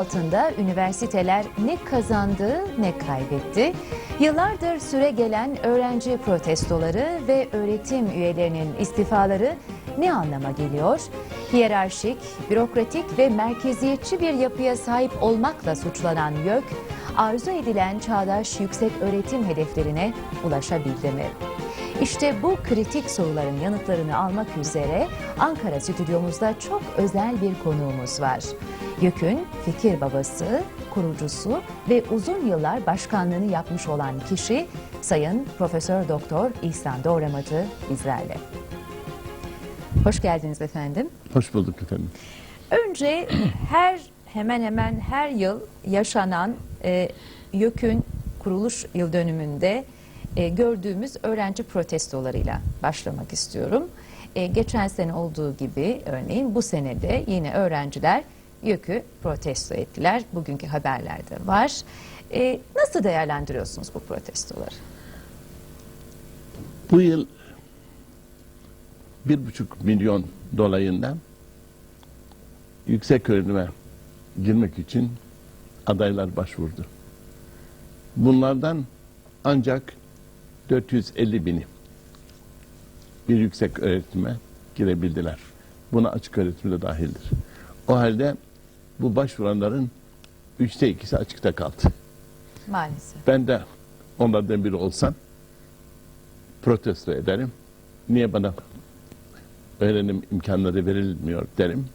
altında üniversiteler ne kazandı ne kaybetti. Yıllardır süre gelen öğrenci protestoları ve öğretim üyelerinin istifaları ne anlama geliyor? Hiyerarşik, bürokratik ve merkeziyetçi bir yapıya sahip olmakla suçlanan YÖK, arzu edilen çağdaş yüksek öğretim hedeflerine ulaşabildi mi? İşte bu kritik soruların yanıtlarını almak üzere Ankara stüdyomuzda çok özel bir konuğumuz var. YÖK'ün fikir babası, kurucusu ve uzun yıllar başkanlığını yapmış olan kişi Sayın Profesör Doktor İhsan Doğramacı bizlerle. Hoş geldiniz efendim. Hoş bulduk efendim. Önce her hemen hemen her yıl yaşanan e, YÖK'ün kuruluş yıl dönümünde e, gördüğümüz öğrenci protestolarıyla başlamak istiyorum. E, geçen sene olduğu gibi örneğin bu senede yine öğrenciler YÖK'ü protesto ettiler. Bugünkü haberlerde var. E, nasıl değerlendiriyorsunuz bu protestoları? Bu yıl bir buçuk milyon dolayında yüksek öğrenime girmek için adaylar başvurdu. Bunlardan ancak 450 bini bir yüksek öğretime girebildiler. Buna açık öğretim de dahildir. O halde bu başvuranların üçte ikisi açıkta kaldı. Maalesef. Ben de onlardan biri olsam protesto ederim. Niye bana öğrenim imkanları verilmiyor derim.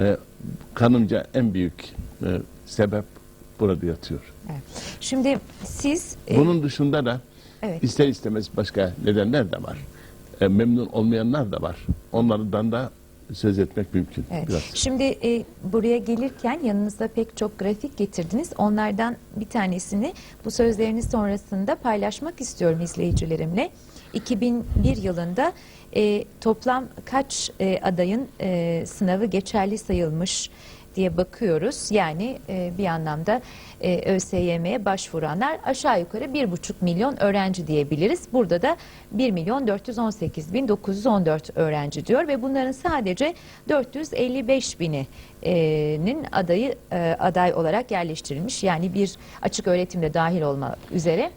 Ee, kanımca en büyük e, sebep burada yatıyor. Evet. Şimdi siz e, Bunun dışında da evet. ister istemez başka nedenler de var. E, memnun olmayanlar da var. Onlardan da söz etmek mümkün. Evet. Biraz. Şimdi e, buraya gelirken yanınızda pek çok grafik getirdiniz. Onlardan bir tanesini bu sözleriniz sonrasında paylaşmak istiyorum izleyicilerimle. 2001 yılında e, toplam kaç e, adayın e, sınavı geçerli sayılmış diye bakıyoruz. Yani e, bir anlamda e, ÖSYM'ye başvuranlar aşağı yukarı 1,5 milyon öğrenci diyebiliriz. Burada da 1 milyon 418 bin 914 öğrenci diyor ve bunların sadece 455 bininin adayı e, aday olarak yerleştirilmiş. Yani bir açık öğretimde dahil olmak üzere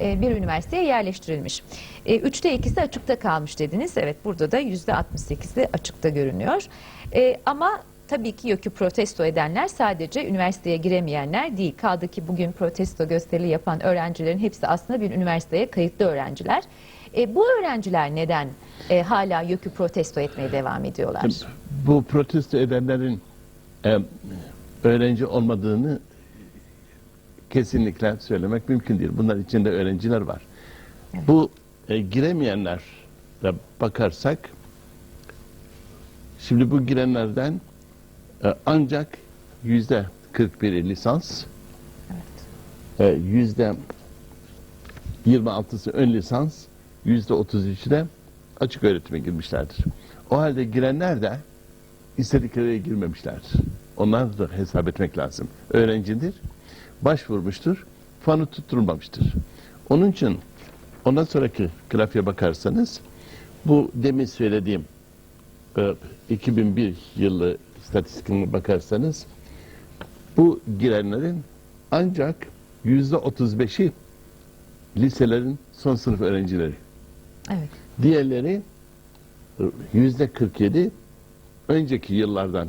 e, bir üniversiteye yerleştirilmiş. E, Üçte ikisi açıkta kalmış dediniz. Evet burada da yüzde 68'i açıkta görünüyor. E, ama tabii ki YÖK'ü protesto edenler sadece üniversiteye giremeyenler değil. Kaldı ki bugün protesto gösteri yapan öğrencilerin hepsi aslında bir üniversiteye kayıtlı öğrenciler. E, bu öğrenciler neden e, hala YÖK'ü protesto etmeye devam ediyorlar? Bu protesto edenlerin e, öğrenci olmadığını kesinlikle söylemek mümkün değil. Bunlar içinde öğrenciler var. Bu e, giremeyenlere bakarsak şimdi bu girenlerden ancak yüzde 41'i lisans e, yüzde 26'sı ön lisans yüzde 33'ü de açık öğretime girmişlerdir. O halde girenler de istedikleri girmemişlerdir. Onlar da hesap etmek lazım. Öğrencidir, başvurmuştur, fanı tutturulmamıştır. Onun için ondan sonraki grafiğe bakarsanız bu demin söylediğim e, 2001 yılı istatistikine bakarsanız bu girenlerin ancak yüzde 35'i liselerin son sınıf öğrencileri. Evet. Diğerleri yüzde 47 önceki yıllardan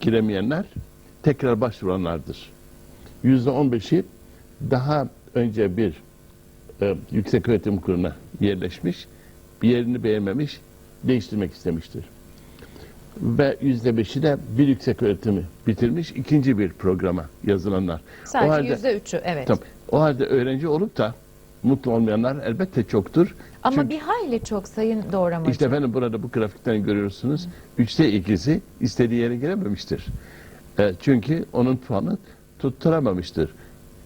giremeyenler tekrar başvuranlardır. Yüzde 15'i daha önce bir e, yüksek öğretim kuruna yerleşmiş, bir yerini beğenmemiş, değiştirmek istemiştir. Ve yüzde beşi de bir yüksek öğretimi bitirmiş, ikinci bir programa yazılanlar. Sadece yüzde üçü evet. Tabii, o halde öğrenci olup da mutlu olmayanlar elbette çoktur. Ama Çünkü- bir hayli çok sayın doğramacı. işte efendim burada bu grafikten görüyorsunuz. Üçte ikisi istediği yere girememiştir. E, çünkü onun puanı tutturamamıştır.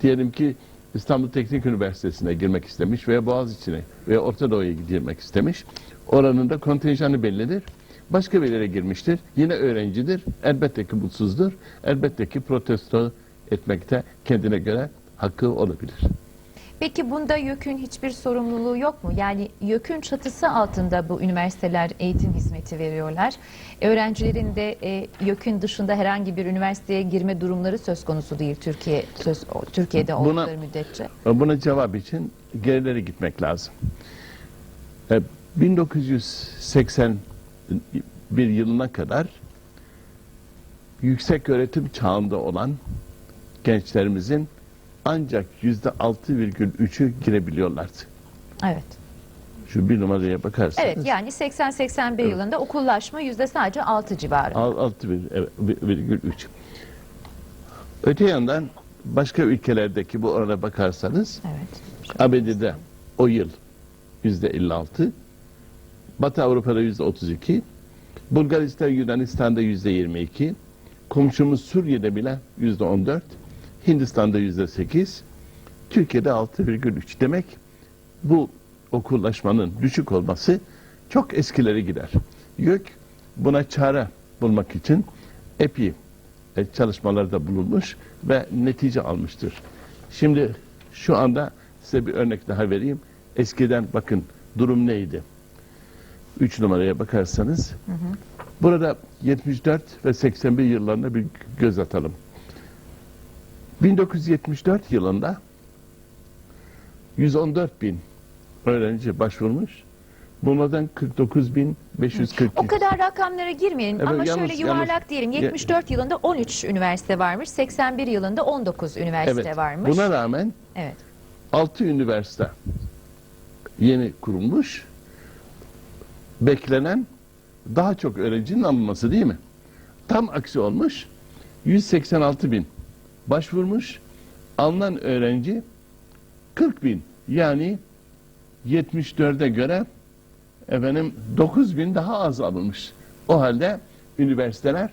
Diyelim ki İstanbul Teknik Üniversitesi'ne girmek istemiş veya Boğaziçi'ne veya Orta Doğu'ya girmek istemiş. Oranın da kontenjanı bellidir. Başka bir yere girmiştir. Yine öğrencidir. Elbette ki mutsuzdur. Elbette ki protesto etmekte kendine göre hakkı olabilir. Peki bunda YÖK'ün hiçbir sorumluluğu yok mu? Yani YÖK'ün çatısı altında bu üniversiteler eğitim hizmeti veriyorlar. Öğrencilerin de e, YÖK'ün dışında herhangi bir üniversiteye girme durumları söz konusu değil Türkiye söz Türkiye'de Buna- oldukları müddetçe. Buna cevap için gerilere gitmek lazım. E, 1981 yılına kadar yüksek öğretim çağında olan gençlerimizin ancak yüzde 6,3'ü girebiliyorlardı. Evet. Şu bir numaraya bakarsanız. Evet yani 80-81 yılında okullaşma yüzde sadece 6 civarı. Al- Altı bir, evet, bir- virgül üç. Öte yandan başka ülkelerdeki bu orana bakarsanız Evet. ABD'de o yıl yüzde 56, Batı Avrupa'da yüzde 32, Bulgaristan, Yunanistan'da yüzde 22, komşumuz Suriye'de bile yüzde 14, Hindistan'da yüzde 8, Türkiye'de 6,3. Demek bu okullaşmanın düşük olması çok eskilere gider. YÖK buna çare bulmak için epi e, çalışmalarda bulunmuş ve netice almıştır. Şimdi şu anda size bir örnek daha vereyim. Eskiden bakın durum neydi? 3 numaraya bakarsanız burada 74 ve 81 yıllarına bir göz atalım. 1974 yılında 114 bin öğrenci başvurmuş. Bunlardan 49 bin 542. O kadar rakamlara girmeyelim Evet, ama yalnız- şöyle yuvarlak yalnız- diyelim. Ya- 74 yılında 13 üniversite varmış, 81 yılında 19 üniversite Evet. varmış. Buna rağmen Evet. 6 üniversite yeni kurulmuş. Beklenen daha çok öğrencinin alınması değil mi? Tam aksi olmuş. 186 bin başvurmuş. Alınan öğrenci 40 bin. Yani 74'e göre efendim 9 bin daha az alınmış. O halde üniversiteler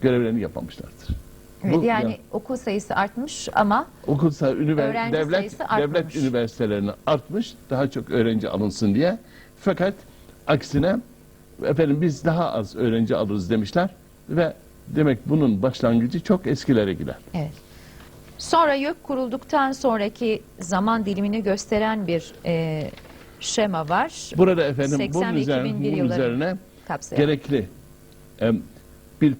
görevlerini yapmamışlardır. Evet, Bu- yani ya- okul sayısı artmış ama okul sayı ünivers- Öğrenci devlet sayısı artmamış. devlet üniversitelerine artmış daha çok öğrenci alınsın diye. Fakat aksine efendim biz daha az öğrenci alırız demişler ve demek bunun başlangıcı çok eskilere gider. evet. Sonra YÖK kurulduktan sonraki zaman dilimini gösteren bir e, şema var. Burada efendim 80 bunun üzerine, 2001 bunun üzerine kapsayan. gerekli em, bir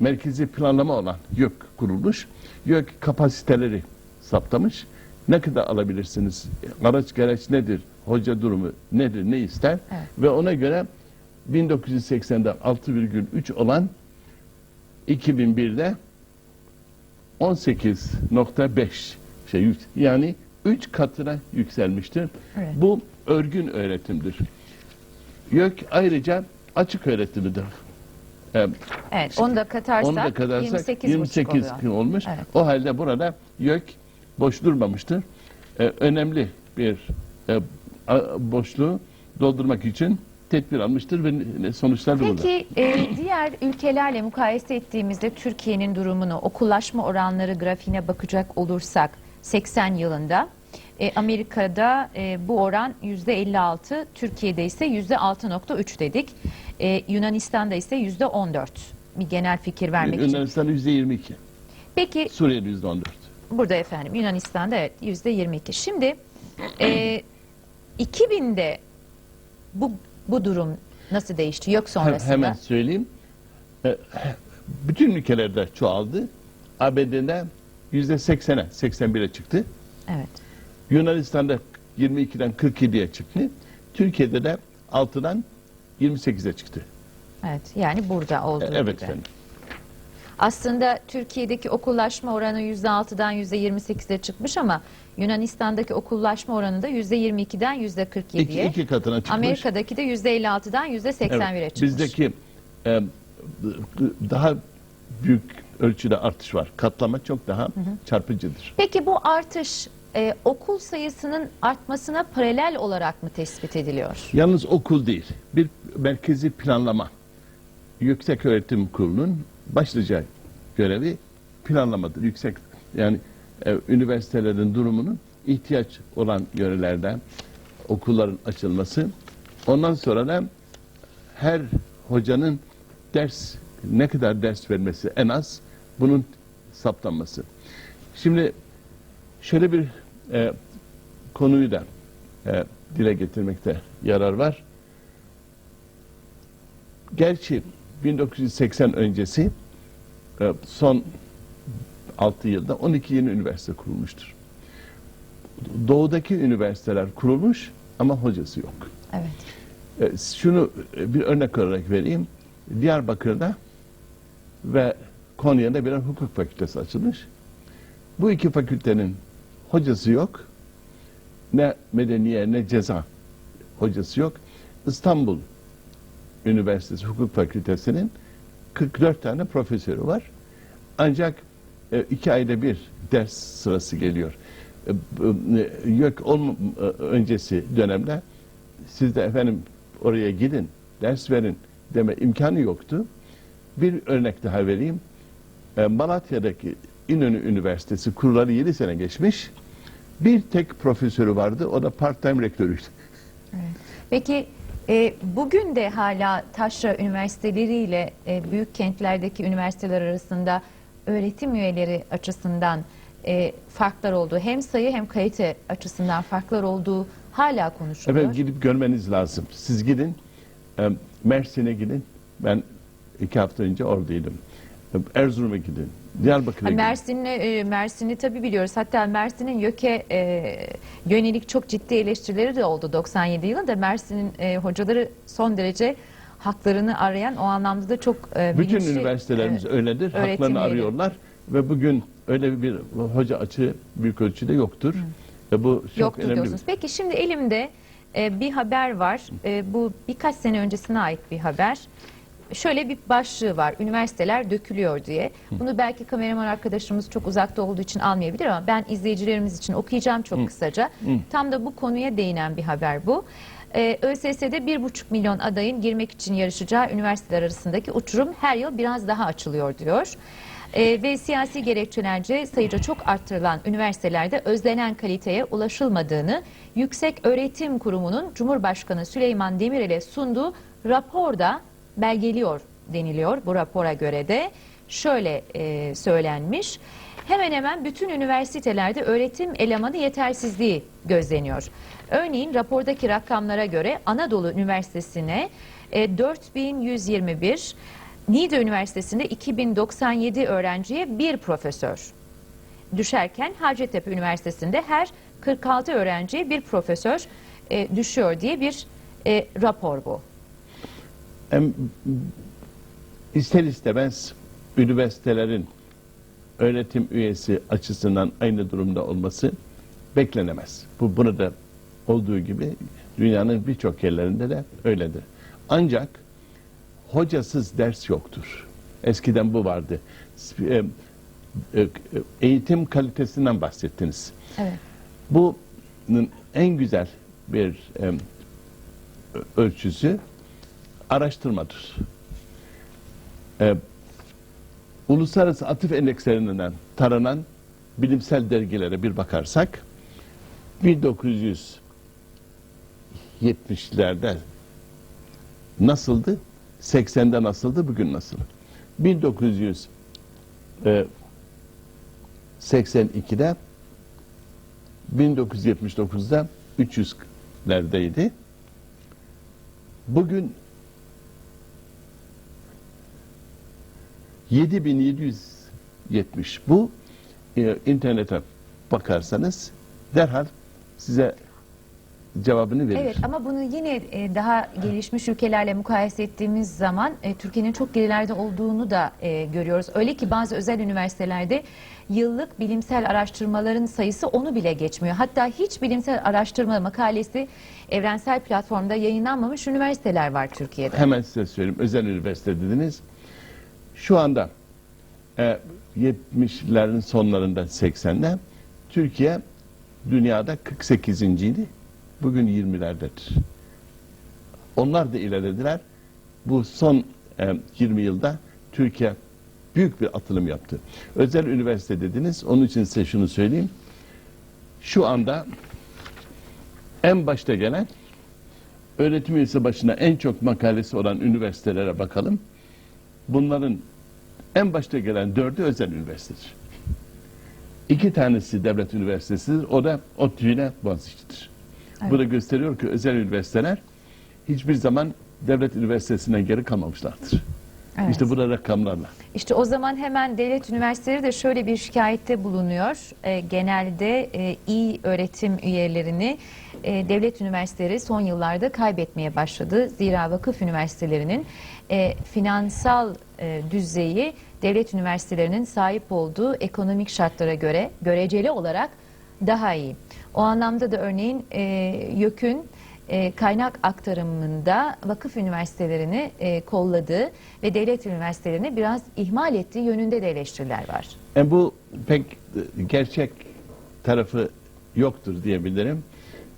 merkezi planlama olan YÖK kurulmuş. YÖK kapasiteleri saptamış. Ne kadar alabilirsiniz? Araç gereç nedir? Hoca durumu nedir? Ne ister? Evet. Ve ona göre 1980'de 6,3 olan 2001'de 18.5 şey yani 3 katına yükselmiştir. Evet. Bu örgün öğretimdir. YÖK ayrıca açık öğretimidir. Em, Evet, onu da katarsak, onu da kadarsak 28, 28 oluyor. gün olmuş. Evet. O halde burada YÖK boş durmamıştır. Ee, önemli bir e, boşluğu doldurmak için tedbir almıştır ve sonuçlar da burada. Peki e, diğer ülkelerle mukayese ettiğimizde Türkiye'nin durumunu, okullaşma oranları grafiğine bakacak olursak 80 yılında e, Amerika'da e, bu oran %56, Türkiye'de ise %6.3 dedik. E, Yunanistan'da ise %14. Bir genel fikir vermek için. Yunanistan %22, Peki Suriye'de %14. Burada efendim Yunanistan'da evet yüzde 22. Şimdi e, 2000'de bu bu durum nasıl değişti? Yok sonrasında. Hemen söyleyeyim. Ee, Bütün ülkelerde çoğaldı. ABD'de %80'e, 81'e çıktı. Evet. Yunanistan'da 22'den 47'ye çıktı. Türkiye'de de 6'dan 28'e çıktı. Evet. Yani burada olduğu E, Evet gibi. efendim. Aslında Türkiye'deki okullaşma oranı yüzde 6'dan yüzde 28'e çıkmış ama Yunanistan'daki okullaşma oranı da yüzde 22'den yüzde İki, 47'ye. iki katına çıkmış. Amerika'daki de yüzde 56'dan yüzde 81'e Evet, çıkmış. Bizdeki e, daha büyük ölçüde artış var. Katlama çok daha çarpıcıdır. Peki bu artış e, okul sayısının artmasına paralel olarak mı tespit ediliyor? Yalnız okul değil, bir merkezi planlama. Yüksek Öğretim Kurulu'nun başlıca görevi planlamadır. Yüksek yani e, üniversitelerin durumunun ihtiyaç olan yörelerden okulların açılması. Ondan sonra da her hocanın ders ne kadar ders vermesi en az bunun saptanması. Şimdi şöyle bir e, konuyu da e, dile getirmekte yarar var. Gerçi 1980 öncesi e, son 6 yılda 12 yeni üniversite kurulmuştur. Doğudaki üniversiteler kurulmuş ama hocası yok. Evet. E, Şunu e, bir örnek olarak vereyim. Diyarbakır'da ve Konya'da birer hukuk fakültesi açılmış. Bu iki fakültenin hocası yok. Ne medeniye ne ceza hocası yok. İstanbul Üniversitesi Hukuk Fakültesi'nin 44 tane profesörü var. Ancak e, iki ayda bir ders sırası geliyor. E, e, Yok olma, e, öncesi dönemde siz de efendim oraya gidin, ders verin deme imkanı yoktu. Bir örnek daha vereyim. E, Malatya'daki İnönü Üniversitesi kurulalı 7 sene geçmiş. Bir tek profesörü vardı, o da part-time rektörüydü. Peki e, bugün de hala taşra üniversiteleriyle e, büyük kentlerdeki üniversiteler arasında öğretim üyeleri açısından e, farklar olduğu hem sayı hem kalite açısından farklar olduğu hala konuşuluyor. Efendim gidip görmeniz lazım. Siz gidin, e, Mersin'e gidin. Ben iki hafta önce oradaydım. E, Erzurum'a gidin, Diyarbakır'a. Mersin'i e, Mersin'i tabii biliyoruz. Hatta Mersin'in YÖK'e e, yönelik çok ciddi eleştirileri de oldu 97 yılında. Mersin'in e, hocaları son derece haklarını arayan o anlamda da çok e, Bütün bilinçli, üniversitelerimiz e, öyledir. Haklarını arıyorlar ve bugün öyle bir hoca açığı büyük ölçüde yoktur. Ve bu çok Yoktur önemli. diyorsunuz. Peki şimdi elimde e, bir haber var. E, bu birkaç sene öncesine ait bir haber. Şöyle bir başlığı var. Üniversiteler dökülüyor diye. Bunu belki kameraman arkadaşımız çok uzakta olduğu için almayabilir ama ben izleyicilerimiz için okuyacağım çok kısaca. Tam da bu konuya değinen bir haber bu. Ee, ÖSS'de 1,5 milyon adayın girmek için yarışacağı üniversiteler arasındaki uçurum her yıl biraz daha açılıyor diyor. Ee, ve siyasi gerekçelerce sayıca çok arttırılan üniversitelerde özlenen kaliteye ulaşılmadığını Yüksek Öğretim Kurumu'nun Cumhurbaşkanı Süleyman Demirel'e sunduğu raporda belgeliyor deniliyor bu rapora göre de şöyle e, söylenmiş. Hemen hemen bütün üniversitelerde öğretim elemanı yetersizliği gözleniyor. Örneğin rapordaki rakamlara göre Anadolu Üniversitesi'ne e, 4121, Niğde Üniversitesi'nde 2097 öğrenciye bir profesör düşerken Hacettepe Üniversitesi'nde her 46 öğrenciye bir profesör e, düşüyor diye bir e, rapor bu. Hem ister istemez üniversitelerin öğretim üyesi açısından aynı durumda olması beklenemez. Bu bunu da olduğu gibi dünyanın birçok yerlerinde de öyledir. Ancak hocasız ders yoktur. Eskiden bu vardı. E, e, Eğitim kalitesinden bahsettiniz. Evet. Bunun en güzel bir ölçüsü araştırmadır. E, uluslararası atıf endekslerinden taranan bilimsel dergilere bir bakarsak 1970'lerde nasıldı? 80'de nasıldı? Bugün nasıl? 1982'de 1979'da 300'lerdeydi. Bugün 7770 bu e, internete bakarsanız derhal size cevabını verir. Evet ama bunu yine e, daha gelişmiş ülkelerle mukayese ettiğimiz zaman e, Türkiye'nin çok gerilerde olduğunu da e, görüyoruz. Öyle ki bazı özel üniversitelerde yıllık bilimsel araştırmaların sayısı onu bile geçmiyor. Hatta hiç bilimsel araştırma makalesi evrensel platformda yayınlanmamış üniversiteler var Türkiye'de. Hemen size söyleyeyim. Özel üniversite dediniz. Şu anda e, 70'lerin sonlarında 80'de Türkiye dünyada 48. idi. Bugün 20'lerdedir. Onlar da ilerlediler. Bu son e, 20 yılda Türkiye büyük bir atılım yaptı. Özel üniversite dediniz. Onun için size şunu söyleyeyim. Şu anda en başta gelen öğretim üyesi başına en çok makalesi olan üniversitelere bakalım. Bunların en başta gelen dördü özel üniversitedir. İki tanesi devlet üniversitesidir. O da ODTÜ ile Boğaziçi'dir. Evet. Bu da gösteriyor ki özel üniversiteler hiçbir zaman devlet üniversitesinden geri kalmamışlardır. Evet. İşte bu da rakamlarla. İşte o zaman hemen devlet üniversiteleri de şöyle bir şikayette bulunuyor. E, genelde e, iyi öğretim üyelerini e, devlet üniversiteleri son yıllarda kaybetmeye başladı. Zira vakıf üniversitelerinin e, finansal e, düzeyi devlet üniversitelerinin sahip olduğu ekonomik şartlara göre göreceli olarak daha iyi. O anlamda da örneğin e, YÖK'ün e, kaynak aktarımında vakıf üniversitelerini e, kolladığı ve devlet üniversitelerini biraz ihmal ettiği yönünde de eleştiriler var. E bu pek gerçek tarafı yoktur diyebilirim.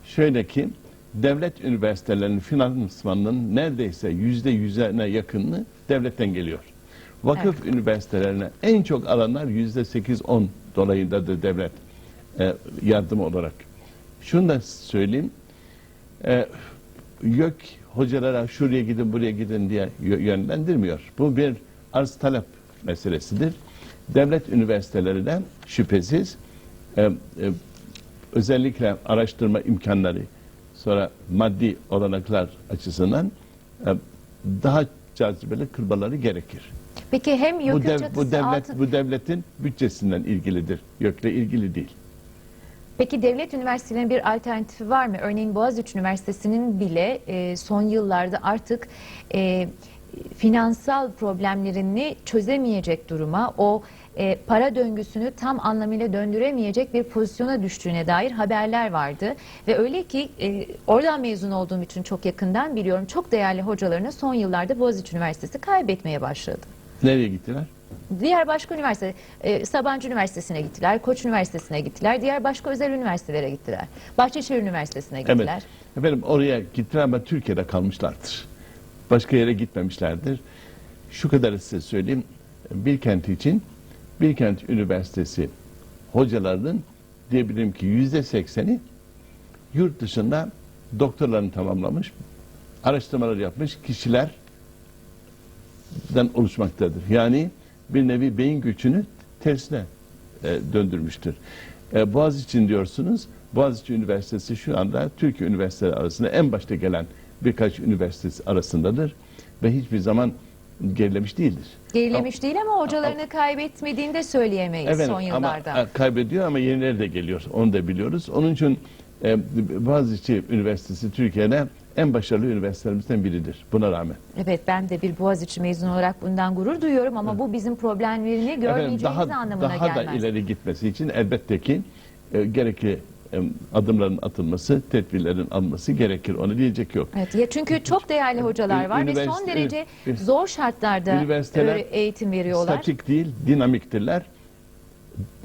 Şöyle ki devlet üniversitelerinin finansmanının neredeyse yüzde yüzene yakınını devletten geliyor. Vakıf üniversitelerine en çok alanlar yüzde sekiz on dolayındadır devlet e, yardım olarak. Şunu da söyleyeyim. E, YÖK hocalara şuraya gidin buraya gidin diye yö- yönlendirmiyor. Bu bir arz talep meselesidir. Devlet üniversiteleri de şüphesiz e, e, özellikle araştırma imkanları sonra maddi olanaklar açısından e, daha cazibeli kılmaları gerekir. Peki hem Bu, YÖK'ün dev- çatısı bu devlet altı- bu devletin bütçesinden ilgilidir. YÖK'le ilgili değil. Peki devlet üniversitelerinin bir alternatifi var mı? Örneğin Boğaziçi Üniversitesi'nin bile e, son yıllarda artık e, finansal problemlerini çözemeyecek duruma, o e, para döngüsünü tam anlamıyla döndüremeyecek bir pozisyona düştüğüne dair haberler vardı. Ve öyle ki e, oradan mezun olduğum için çok yakından biliyorum. Çok değerli hocalarını son yıllarda Boğaziçi Üniversitesi kaybetmeye başladı. Nereye gittiler? Diğer başka üniversite, e, Sabancı Üniversitesi'ne gittiler, Koç Üniversitesi'ne gittiler, diğer başka özel üniversitelere gittiler. Bahçeşehir Üniversitesi'ne gittiler. Evet. Efendim oraya gittiler ama Türkiye'de kalmışlardır. Başka yere gitmemişlerdir. Şu kadar size söyleyeyim. Bilkent için Bilkent Üniversitesi hocalarının diyebilirim ki yüzde sekseni yurt dışında doktorlarını tamamlamış, araştırmalar yapmış kişilerden oluşmaktadır. Yani bir nevi beyin göçünü tersine e, döndürmüştür. E, Boğaziçi diyorsunuz. Boğaziçi Üniversitesi şu anda Türkiye üniversiteleri arasında en başta gelen birkaç üniversitesi arasındadır ve hiçbir zaman gerilemiş değildir. Gerilemiş değil ama hocalarını kaybetmediğini de söyleyemeyiz son ama yıllarda. e, kaybediyor ama yenileri de geliyor. Onu da biliyoruz. Onun için e, Boğaziçi Üniversitesi Türkiye'de en başarılı üniversitelerimizden biridir. Buna rağmen. Evet ben de bir Boğaziçi mezunu olarak bundan gurur duyuyorum ama bu bizim problemlerini görmeyeceğimiz daha, anlamına daha gelmez. da ileri gitmesi için elbette ki e, gerekli adımların atılması, tedbirlerin alınması gerekir. Onu diyecek yok. Evet, ya çünkü çok değerli hocalar var ve son derece zor şartlarda öğre- eğitim veriyorlar. Statik değil, dinamiktirler.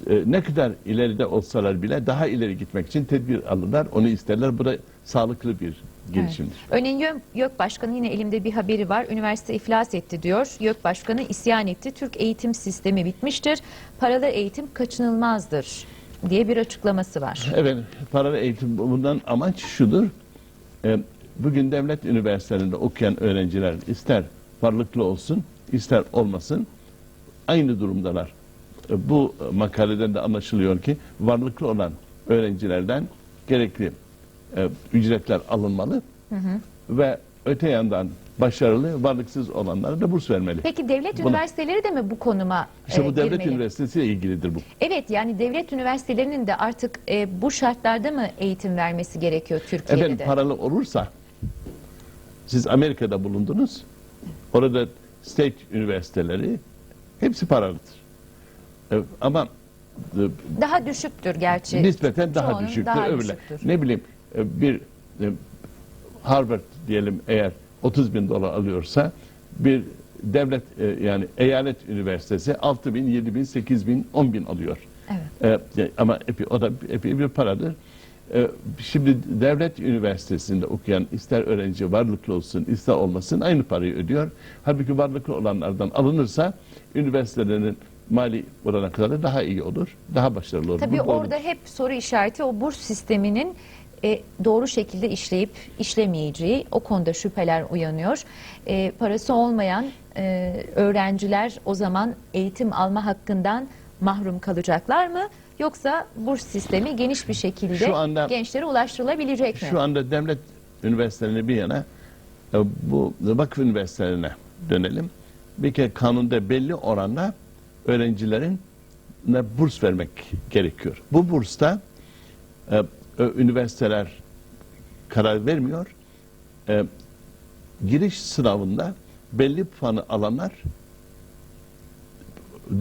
E, ne kadar ileride olsalar bile daha ileri gitmek için tedbir alırlar. Onu isterler. Bu da sağlıklı bir gelişimdir. Örneğin YÖK, YÖK Başkanı yine elimde bir haberi var. Üniversite iflas etti diyor. YÖK Başkanı isyan etti. Türk eğitim sistemi bitmiştir. Paralı eğitim kaçınılmazdır diye bir açıklaması var. Evet, paralı eğitim bundan amaç şudur. E, bugün devlet üniversitelerinde okuyan öğrenciler ister varlıklı olsun, ister olmasın aynı durumdalar. E, bu makaleden de anlaşılıyor ki varlıklı olan öğrencilerden gerekli e, ücretler alınmalı ve öte yandan başarılı, varlıksız olanlara da burs vermeli. Peki devlet Buna- üniversiteleri de mi bu konuma İşte e, bu devlet girmeli? üniversitesiyle ilgilidir bu. Evet yani devlet üniversitelerinin de artık e, bu şartlarda mı eğitim vermesi gerekiyor Türkiye'de Efendim de? paralı olursa siz Amerika'da bulundunuz. Orada state üniversiteleri hepsi paralıdır. E, Ama e, Daha düşüktür gerçi. nispeten daha Çoğunun düşüktür. daha öyle. düşüktür. Ne bileyim e, bir e, Harvard diyelim eğer 30 bin dolar alıyorsa bir devlet e, yani eyalet üniversitesi 6 bin, 7 bin, 8 bin, 10 bin alıyor. Evet. E, ama epey, o da epey bir paradır. E, şimdi devlet üniversitesinde okuyan ister öğrenci varlıklı olsun ister olmasın aynı parayı ödüyor. Halbuki varlıklı olanlardan alınırsa üniversitelerin mali olanakları daha iyi olur, daha başarılı olur. Tabii Bu doğrudur. orada hep soru işareti o burs sisteminin e, doğru şekilde işleyip işlemeyeceği o konuda şüpheler uyanıyor. E, parası olmayan e, öğrenciler o zaman eğitim alma hakkından mahrum kalacaklar mı? Yoksa burs sistemi geniş bir şekilde Şu anda- gençlere ulaştırılabilecek mi? Şu anda devlet üniversitelerine bir yana e, bu vakıf üniversitelerine dönelim. Bir kere kanunda belli oranda öğrencilerin burs vermek gerekiyor. Bu bursta e, üniversiteler karar vermiyor. E, giriş sınavında belli puanı alanlar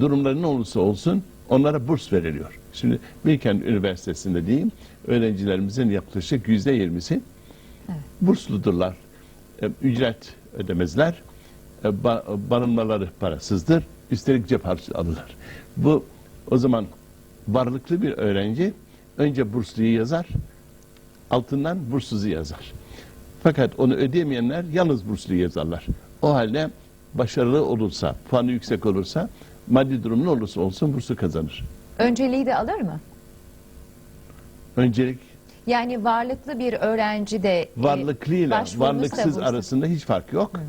durumları ne olursa olsun onlara burs veriliyor. Şimdi Bilkent Üniversitesi'nde diyeyim öğrencilerimizin yaklaşık yüzde yirmisi bursludurlar. E, ücret ödemezler. E, ba- barınmaları parasızdır. Üstelik cep harçlığı alırlar. Bu o zaman varlıklı bir öğrenci önce bursluyu yazar, altından burssuzu yazar. Fakat onu ödeyemeyenler yalnız bursluyu yazarlar. O halde başarılı olursa, puanı yüksek olursa, maddi durum ne olursa olsun bursu kazanır. Önceliği de alır mı? Öncelik Yani varlıklı bir öğrenci de e, varlıklıyla başvurmuşsa varlıksız bursa- arasında hiç fark yok.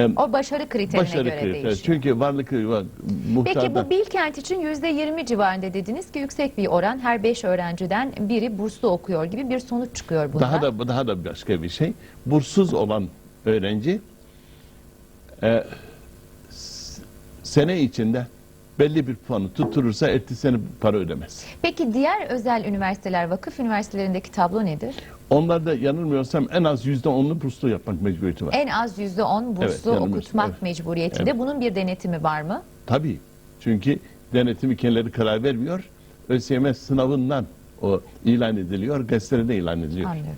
E, o başarı kriterine başarı göre kriteri. değişiyor. Çünkü varlıklı var, Peki muhtarda bu Bilkent için yüzde yirmi civarında dediniz ki yüksek bir oran her beş öğrenciden biri burslu okuyor gibi bir sonuç çıkıyor bundan. daha da daha da başka bir şey. Burssuz olan öğrenci e, sene içinde belli bir puanı tutturursa ertesi sene para ödemez. Peki diğer özel üniversiteler, vakıf üniversitelerindeki tablo nedir? Onlarda yanılmıyorsam en az yüzde onlu burslu yapmak mecburiyeti var. En az yüzde on Evet, burslu yanılmıyorsun. okutmak Evet. mecburiyetinde. Evet. Bunun bir denetimi var mı? Tabii. Çünkü denetimi kendileri karar vermiyor. ÖSYM sınavından o ilan ediliyor, gazetelerde ilan ediliyor. Anlıyorum.